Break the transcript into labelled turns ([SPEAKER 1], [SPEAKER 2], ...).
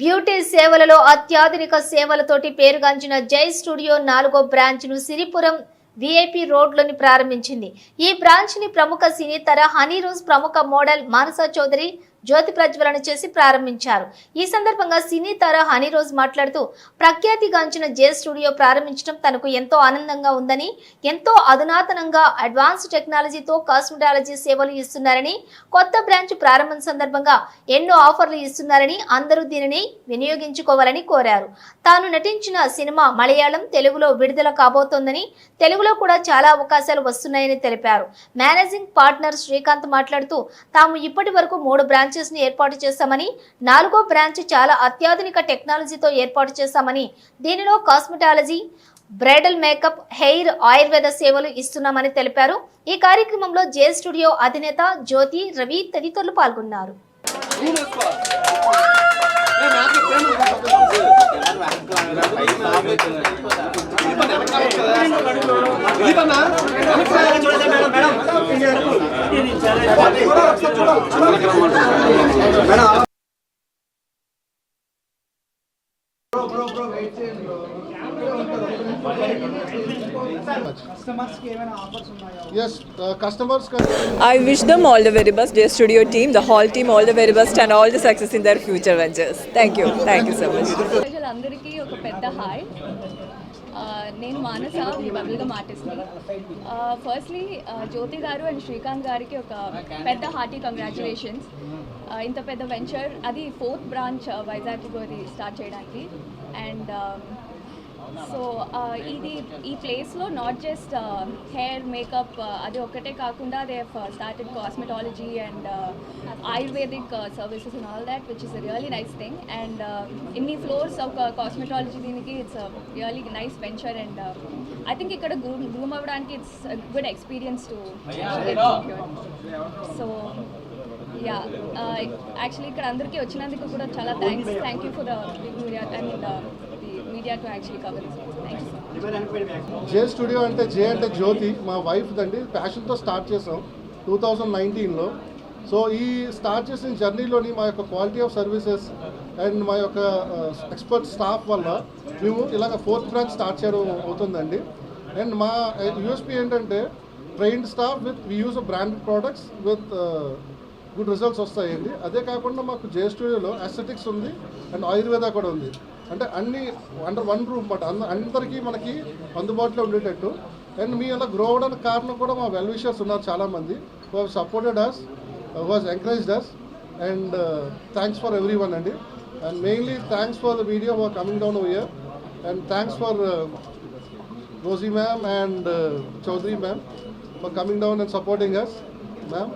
[SPEAKER 1] Beauty సేవలలో అత్యాధునిక సేవలతోటి పేరుగాంచిన జై స్టూడియో నాలుగో బ్రాంచ్ను సిరిపురం విఐపి రోడ్లోని ప్రారంభించింది. ఈ బ్రాంచ్ని ప్రముఖ సినీ తర హనీ రోజ్ ప్రముఖ మోడల్ మానస చౌదరి జ్యోతి ప్రజ్వలన చేసి ప్రారంభించారు. ఈ సందర్భంగా సినీ తార హనీ రోజ్ మాట్లాడుతూ ప్రఖ్యాతిగాంచిన జే స్టూడియో ప్రారంభించడం తనకు ఎంతో ఆనందంగా ఉందని ఎంతో అధునాతనంగా అడ్వాన్స్ టెక్నాలజీతో కాస్మెటాలజీ సేవలు ఇస్తున్నారని కొత్త బ్రాంచ్ ప్రారంభం సందర్భంగా ఎన్నో ఆఫర్లు ఇస్తున్నారని అందరూ దీనిని వినియోగించుకోవాలని కోరారు. తాను నటించిన సినిమా మలయాళం తెలుగులో విడుదల కాబోతోందని తెలుగులో కూడా చాలా అవకాశాలు వస్తున్నాయని తెలిపారు. మేనేజింగ్ పార్ట్నర్ శ్రీకాంత్ మాట్లాడుతూ తాము ఇప్పటి వరకు మూడు బ్రాంచెస్ని ఏర్పాటు చేశామని నాలుగో బ్రాంచ్ చాలా అత్యాధునిక టెక్నాలజీతో ఏర్పాటు చేశామని దీనిలో cosmetology bridal makeup hair ayurveda సేవలు ఇస్తున్నామని తెలిపారు. ఈ కార్యక్రమంలో జే స్టూడియో అధినేత జ్యోతి రవి తదితరులు పాల్గొన్నారు.
[SPEAKER 2] Yes, uh, customers can.
[SPEAKER 3] I wish them all the very best, J Studio team, the whole team, all the very best, and all the success in their future ventures. Thank you. Thank you so much.
[SPEAKER 4] ప్రజలందరికీ ఒక పెద్ద hi ఆ, నేను మానస bubblegum బబుల్గా ఆర్టిస్ట్ని firstly జ్యోతి గారు and Srikanth గారికి ఒక పెద్ద హార్టీ కంగ్రాచులేషన్స్ ఇంత పెద్ద వెంచర్ అది ఫోర్త్ బ్రాంచ్ వైజాగ్ అది స్టార్ట్ చేయడానికి. అండ్ సో ఇది ఈ ప్లేస్లో నాట్ జస్ట్ హెయిర్ మేకప్ అది ఒక్కటే కాకుండా they started cosmetology and ayurvedic services and all that which is really nice thing and ఇన్ని ఫ్లోర్స్ ఒక కాస్మెటాలజీ దీనికి it's really nice venture and I think ఇక్కడ గ్రూమ్ గ్రూమ్ అవ్వడానికి it's good experience to so yeah actually ఇక్కడ అందరికీ వచ్చినందుకు కూడా చాలా thanks thank you for the I mean media to actually cover
[SPEAKER 2] J studio అంటే జే అంటే జ్యోతి మా వైఫ్ దండి. ప్యాషన్తో స్టార్ట్ చేసాం టూ థౌజండ్ నైన్టీన్లో సో ఈ స్టార్ట్ చేసిన జర్నీలోని మా యొక్క క్వాలిటీ ఆఫ్ సర్వీసెస్ అండ్ మా యొక్క uh, ఎక్స్పర్ట్ స్టాఫ్ వల్ల మేము ఇలాగ ఫోర్త్ బ్రాంచ్ స్టార్ట్ చేయడం అవుతుందండి. అండ్ మా uh, యూఎస్పీ ఏంటంటే trained staff with we use branded products with good results వస్తాయండి. అదే కాకుండా మాకు జే స్టూడియోలో అస్థెటిక్స్ ఉంది అండ్ ఆయుర్వేద కూడా ఉంది. అంటే అన్ని అండర్ వన్ రూమ్ బట్ అందరికీ మనకి అందుబాటులో ఉండేటట్టు. అండ్ మీ అలా గ్రో అవడానికి కారణం కూడా మా వెల్ విషర్స్ ఉన్నారు చాలామంది. Who have supported us who has encouraged us and thanks for everyone అండి. And mainly thanks for the video for coming down here and thanks for Rosie ma'am and Chowdary ma'am for coming down and supporting us ma'am